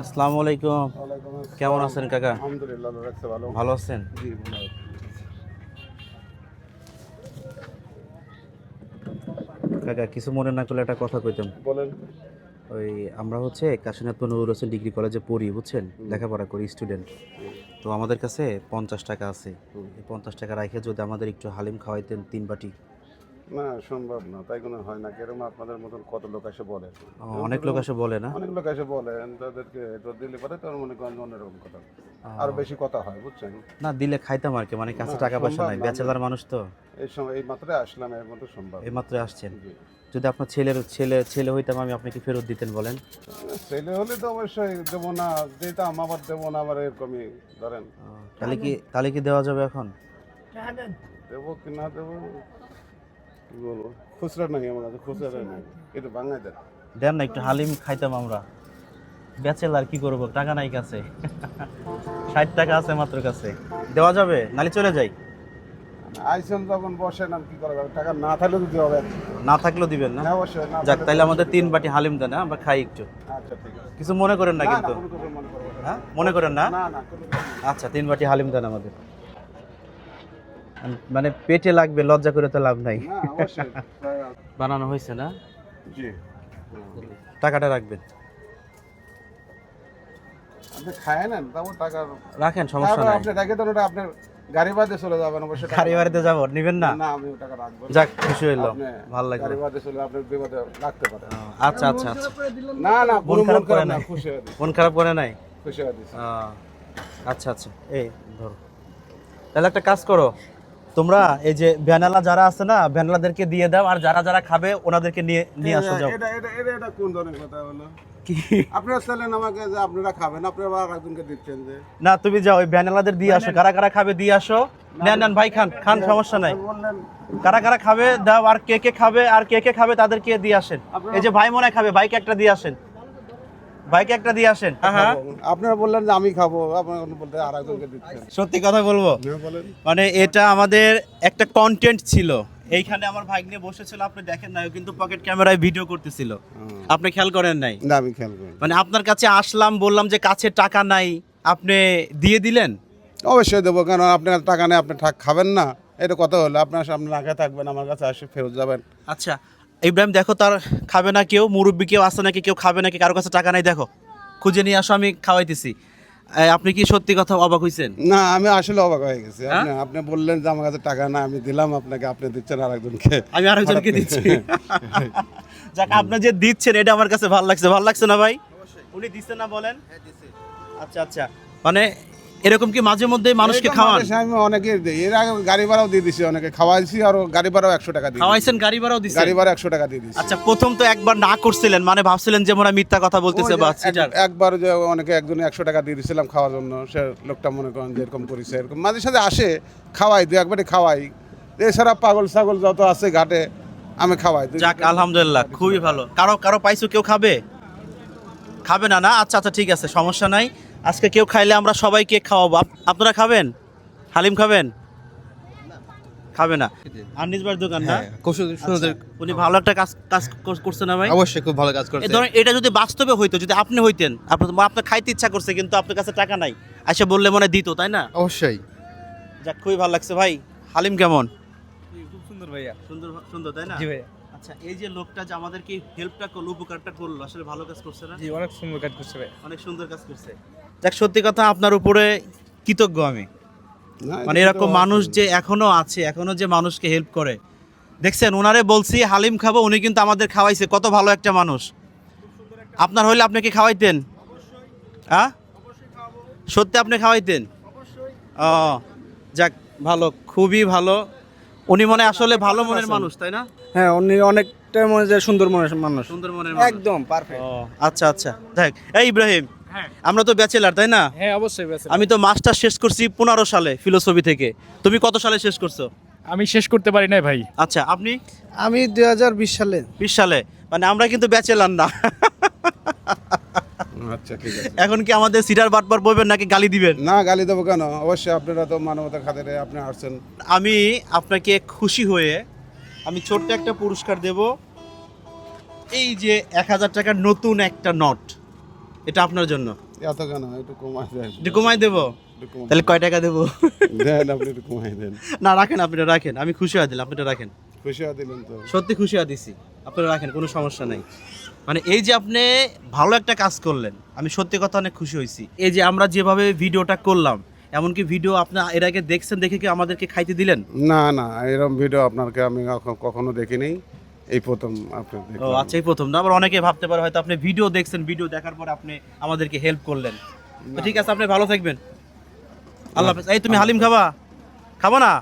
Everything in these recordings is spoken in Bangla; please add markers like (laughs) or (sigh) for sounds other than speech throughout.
আসসালামু আলাইকুম। কেমন আছেন কাকা? আলহামদুলিল্লাহ ভালো। ভালো আছেন? জি ভালো কাকা কিছু মনে না করলে একটা কথা কইতাম। বলেন। ওই আমরা হচ্ছে কাশীনাথ নুর হোসেন ডিগ্রি কলেজে পড়ি বুঝছেন? লেখাপড়া করি স্টুডেন্ট তো আমাদের কাছে পঞ্চাশ টাকা আছে। এই পঞ্চাশ টাকা রাখে যদি আমাদের একটু হালিম খাওয়াইতেন তিন বাটি না সম্ভব না তাই কোনো হয় না কেরম আপনাদের মতন কত লোক এসে বলে? অনেক লোক এসে বলে না? অনেক লোক এসে বলেন তাদেরকে তো দিলে পরে তোর মনে করেন অন্যরকম কথা। আরও বেশি কথা হয় বুঝছেন? না দিলে খাইতাম আর কি মানে কাছে টাকা পয়সা নাই। ব্যাচেলার মানুষ তো। এই সময় এই মাত্র আসলাম এর মতো সম্ভব। এই মাত্র আসছেন। যদি আপনার ছেলের ছেলে ছেলে হইতাম আমি আপনাকে ফেরত দিতেন বলেন? ছেলে হলে তো অবশ্যই দেবো না দিতাম আবার দেবো না আবার এরকমই ধরেন। তাহলে কি তাহলে কি দেওয়া যাবে এখন? দেবো কি না দেবো? বলব? খুচরা নাই আমার কাছে খুচরা নাই। কিন্তু বাঙালি দেন। দেন না একটু হালিম খাইতাম আমরা। ব্যাচেলার কি করব? টাকা নাই কাছে। ষাট টাকা আছে মাত্র কাছে। দেওয়া যাবে? নালে চলে যাই। আইসেন যখন বসেন আর কি করা যাবে? টাকা না থাকলে তো দেওয়া হবে না থাকলেও দিবেন না? হ্যাঁ অবশ্যই যাক তাহলে আমাদের তিন বাটি হালিম দেন হ্যাঁ? আমরা খাই একটু। আচ্ছা ঠিক আছে। কিছু মনে করেন না না, না, কিন্তু? মনে হ্যাঁ মনে করেন না? না না না। আচ্ছা তিন বাটি হালিম দেন আমাদের। মানে পেটে লাগবে লজ্জা করে তো লাভ নাই। (laughs) বানানো হয়েছে না? টাকাটা রাখবেন। আপনি খায় নেন তারপর টাকা রাখেন। সমস্যা নাই। আপনি রেখে দেন ওটা আপনার গাড়ি বাদে চলে যাবেন অবশ্যই গাড়ি বাড়িতে যাব নিবেন না? না আমি টাকা রাখব যাক খুশি হইল ভালো লাগল। গাড়ি বাদে চলে আপনার বিপদে রাখতে পারেন। আচ্ছা আচ্ছা আচ্ছা। না না মন খারাপ করে না খুশি হয়ে মন খারাপ করে নাই? খুশি হয়ে আচ্ছা আচ্ছা। এই ধরো। তাহলে একটা কাজ করো। তোমরা এই যে ভ্যানালা যারা আছে না ভ্যানালাদেরকে দিয়ে দাও আর যারা যারা খাবে ওনাদেরকে নিয়ে নিয়ে আসো যাও। এটা এটা এটা এটা কোন ধরনের কথা হলো কি? আপনারা চাইলেন আমাকে যে আপনারা খাবেন আপনারা আবার একজনকে দিচ্ছেন যে। না তুমি যাও ওই ভ্যানালাদের দিয়ে আসো। কারা কারা খাবে দিয়ে আসো। নেন নেন ভাই খান খান সমস্যা নাই। কারা কারা খাবে দাও আর কে কে খাবে আর কে কে খাবে তাদেরকে দিয়ে আসেন। এই যে ভাই মনে খাবে বাইকে একটা দিয়ে আসেন। বাইকে একটা দিয়ে আসেন। হ্যাঁ হ্যাঁ। আপনারা বললেন যে আমি খাব আপনারা বলতে আর দিচ্ছেন। সত্যি কথা বলব? হ্যাঁ, মানে এটা আমাদের একটা কন্টেন্ট ছিল। এইখানে আমার ভাই নিয়ে বসেছিল আপনি দেখেন না ও কিন্তু পকেট ক্যামেরায় ভিডিও করতেছিল। আপনি খেয়াল করেন নাই? না আমি খেয়াল করি মানে আপনার কাছে আসলাম বললাম যে কাছে টাকা নাই আপনি দিয়ে দিলেন? অবশ্যই দেবো কেন আপনার টাকা নেই আপনি খাবেন না। এটা কথা হলো আপনার সামনে রাখা থাকবেন আমার কাছে আসে ফেরত যাবেন। আচ্ছা ইব্রাহিম দেখো তার খাবে না কেউ মুরব্বী কেউ আসে নাকি কেউ খাবে নাকি কারও কাছে টাকা নাই দেখো। খুঁজে নিয়ে আসো আমি খাওয়াইতেছি। আপনি কি সত্যি কথা অবাক হয়েছেন না আমি আসলে অবাক হয়ে গেছি। হ্যাঁ? আপনি আপনি বললেন যে আমার কাছে টাকা না আমি দিলাম আপনাকে আপনি দিচ্ছেন আর একজনকে আমি আরেকজনকে দিচ্ছি। (laughs) যাক আপনি যে দিচ্ছেন এটা আমার কাছে ভালো লাগছে। ভালো লাগছে না ভাই? উনি দিচ্ছে না বলেন? আচ্ছা আচ্ছা। মানে এরকম কি মাঝে মধ্যে মানুষকে খাওয়ান? আমি অনেকে দিই। এর আগে গাড়ি ভাড়াও দিয়ে দিছি অনেকে। খাওয়াইছি আর গাড়ি ভাড়াও একশো টাকা দিয়ে খাওয়াইছেন গাড়ি ভাড়াও দিচ্ছেন গাড়ি ভাড়া একশো টাকা দিয়ে দিছি। আচ্ছা প্রথম তো একবার না করছিলেন মানে ভাবছিলেন যে মোরা মিথ্যা কথা বলতেছে বা একবার যে অনেকে একজনে একশো টাকা দিয়ে দিয়েছিলাম খাওয়ার জন্য সে লোকটা মনে করেন যে এরকম করেছে এরকম। মাঝে সাথে আসে খাওয়াই দু একবারই খাওয়াই। এছাড়া পাগল ছাগল যত আছে ঘাটে আমি খাওয়াই। যাক আলহামদুলিল্লাহ খুবই ভালো। কারও কারও পাইছো কেউ খাবে? খাবে না না? আচ্ছা আচ্ছা ঠিক আছে সমস্যা নাই। আজকে কেউ খাইলে আমরা সবাইকে খাওয়াবো। আপনারা খাবেন? হালিম খাবেন? খাবে না। আনিস ভাইয়ের দোকান না? হ্যাঁ, সুন্দর উনি ভালো একটা কাজ কাজ করছে না ভাই? অবশ্যই খুব ভালো কাজ করছে। ধরেন এটা যদি বাস্তবে হইতো যদি আপনি হইতেন আপনার আপনার খাইতে ইচ্ছা করছে কিন্তু আপনার কাছে টাকা নাই। বললে মনে দিত তাই না? অবশ্যই। যাক খুবই ভালো লাগছে ভাই। হালিম কেমন? খুব সুন্দর ভাইয়া। সুন্দর সুন্দর তাই না? জি ভাইয়া। আচ্ছা এই যে লোকটা যে আমাদেরকে হেল্পটা করল উপকারটা করল আসলে ভালো কাজ করছে না? জি অনেক সুন্দর কাজ করছে ভাই অনেক সুন্দর কাজ করছে। যাক সত্যি কথা আপনার উপরে কৃতজ্ঞ আমি। মানে এরকম মানুষ যে এখনও আছে এখনও যে মানুষকে হেল্প করে। দেখছেন ওনারে বলছি হালিম খাব উনি কিন্তু আমাদের খাওয়াইছে কত ভালো একটা মানুষ। আপনার হইলে আপনি কি খাওয়াইতেন? হ্যাঁ? সত্যি আপনি খাওয়াইতেন? ও যাক ভালো খুবই ভালো। উনি মনে আসলে ভালো মনের মানুষ তাই না? হ্যাঁ উনি অনেকটা মনে যায় সুন্দর মনের মানুষ। সুন্দর মনের একদম পারফেক্ট। আচ্ছা আচ্ছা। দেখ এই ইব্রাহিম আমরা তো ব্যাচেলার তাই না? হ্যাঁ অবশ্যই বেশ আমি তো মাস্টার শেষ করছি পনেরো সালে ফিলোসফি থেকে। তুমি কত সালে শেষ করছ? আমি শেষ করতে পারি না ভাই। আচ্ছা আপনি? আমি দুই হাজার বিশ সালে। বিশ সালে। মানে আমরা কিন্তু ব্যাচেলার না। আচ্ছা ঠিক আছে। এখন কি আমাদের সিটার বাটবার বলবেন নাকি গালি দিবেন? না গালি দেবো কেন? অবশ্যই আপনারা তো মানবতা খাতিরে আপনি আসছেন। আমি আপনাকে খুশি হয়ে আমি ছোট্ট একটা পুরস্কার দেব। এই যে এক হাজার টাকার নতুন একটা নোট। এটা আপনার জন্য। এত কেন? একটু কমাই দেন। একটু কমাই দেবো? তাহলে কয় টাকা দেবো? দেন আপনি একটু কমাই দেন। না রাখেন আপনি রাখেন। আমি খুশি হয়ে দিলাম আপনি রাখেন। খুশি হয়ে দিলেন তো। সত্যি খুশি হয়ে দিছি। আপনারা রাখেন কোনো সমস্যা নাই। মানে এই যে আপনি ভালো একটা কাজ করলেন আমি সত্যি কথা অনেক খুশি হয়েছি। এই যে আমরা যেভাবে ভিডিওটা করলাম এমনকি ভিডিও আপনার এর আগে দেখছেন দেখে কি আমাদেরকে খাইতে দিলেন? না না এরকম ভিডিও আপনাকে আমি কখনো দেখিনি। এই প্রথম আপনি ও আচ্ছা এই প্রথম না? আবার অনেকে ভাবতে পারে হয়তো আপনি ভিডিও দেখছেন ভিডিও দেখার পর আপনি আমাদেরকে হেল্প করলেন। ঠিক আছে আপনি ভালো থাকবেন। আল্লাহ হাফেজ। এই তুমি হালিম খাবা? খাব না?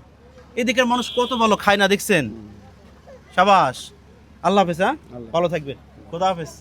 এদিকের মানুষ কত ভালো খায় না দেখছেন? সাবাস। আল্লাহ হাফেজ হ্যাঁ? ভালো থাকবেন। খোদা হাফেজ।